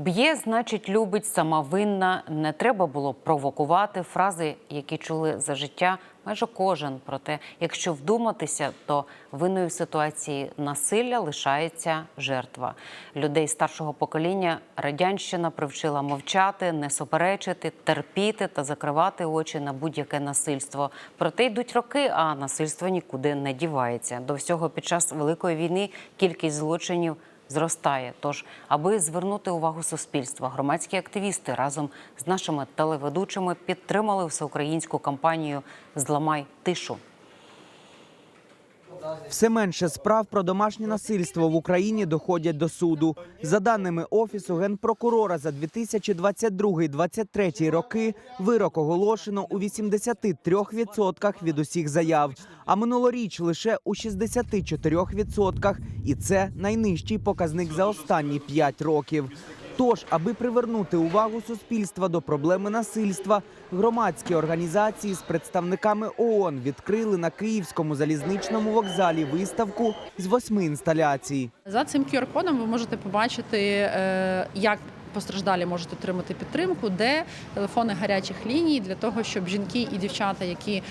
Б'є, значить, любить сама винна. Не треба було провокувати фрази, які чули за життя майже кожен. Проте, якщо вдуматися, то винною в ситуації насилля лишається жертва. Людей старшого покоління радянщина привчила мовчати, не суперечити, терпіти та закривати очі на будь-яке насильство. Проте йдуть роки, а насильство нікуди не дівається. До всього під час великої війни кількість злочинів зростає. Тож, аби звернути увагу суспільства, громадські активісти разом з нашими телеведучими підтримали всеукраїнську кампанію Зламай тишу. Все менше справ про домашнє насильство в Україні доходять до суду. За даними офісу генпрокурора, за 2022-2023 роки вирок оголошено у 83% від усіх заяв, а минулоріч лише у 64%. І це найнижчий показник за останні 5 років. Тож, аби привернути увагу суспільства до проблеми насильства, громадські організації з представниками ООН відкрили на Київському залізничному вокзалі виставку з восьми інсталяцій. За цим QR-кодом ви можете побачити, е, як постраждалі можуть отримати підтримку, де телефони гарячих ліній для того, щоб жінки і дівчата, які е,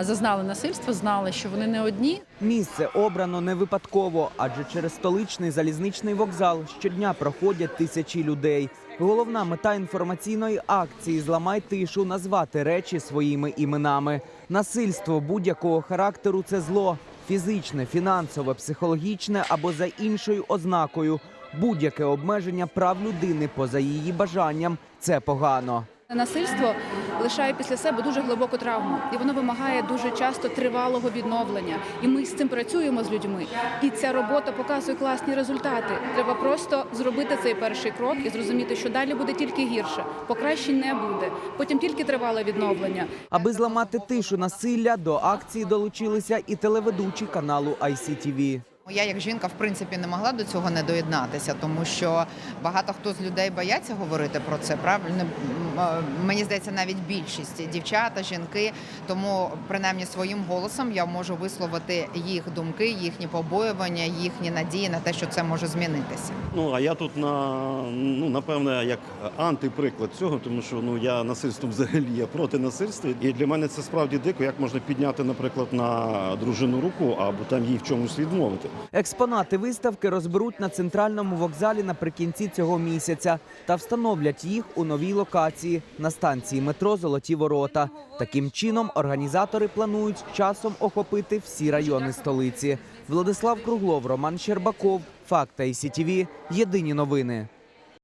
зазнали насильства, знали, що вони не одні. Місце обрано не випадково, адже через столичний залізничний вокзал щодня проходять тисячі людей. Головна мета інформаційної акції Зламай тишу назвати речі своїми іменами. Насильство будь-якого характеру це зло фізичне, фінансове, психологічне або за іншою ознакою. Будь-яке обмеження прав людини поза її бажанням це погано. Насильство лишає після себе дуже глибоку травму, і воно вимагає дуже часто тривалого відновлення. І ми з цим працюємо з людьми. І ця робота показує класні результати. Треба просто зробити цей перший крок і зрозуміти, що далі буде тільки гірше, покращень не буде. Потім тільки тривале відновлення. Аби зламати тишу насилля, до акції долучилися і телеведучі каналу ICTV. Я як жінка в принципі не могла до цього не доєднатися, тому що багато хто з людей бояться говорити про це. Правильно мені здається, навіть більшість дівчата, жінки. Тому принаймні своїм голосом я можу висловити їх думки, їхні побоювання, їхні надії на те, що це може змінитися. Ну а я тут на ну напевне як антиприклад цього, тому що ну я насильством взагалі я проти насильства. І для мене це справді дико, як можна підняти, наприклад, на дружину руку або там їй в чомусь відмовити. Експонати виставки розберуть на центральному вокзалі наприкінці цього місяця та встановлять їх у новій локації на станції метро Золоті Ворота. Таким чином організатори планують часом охопити всі райони столиці. Владислав Круглов, Роман Щербаков, Факта і СІТІВІ. Єдині новини.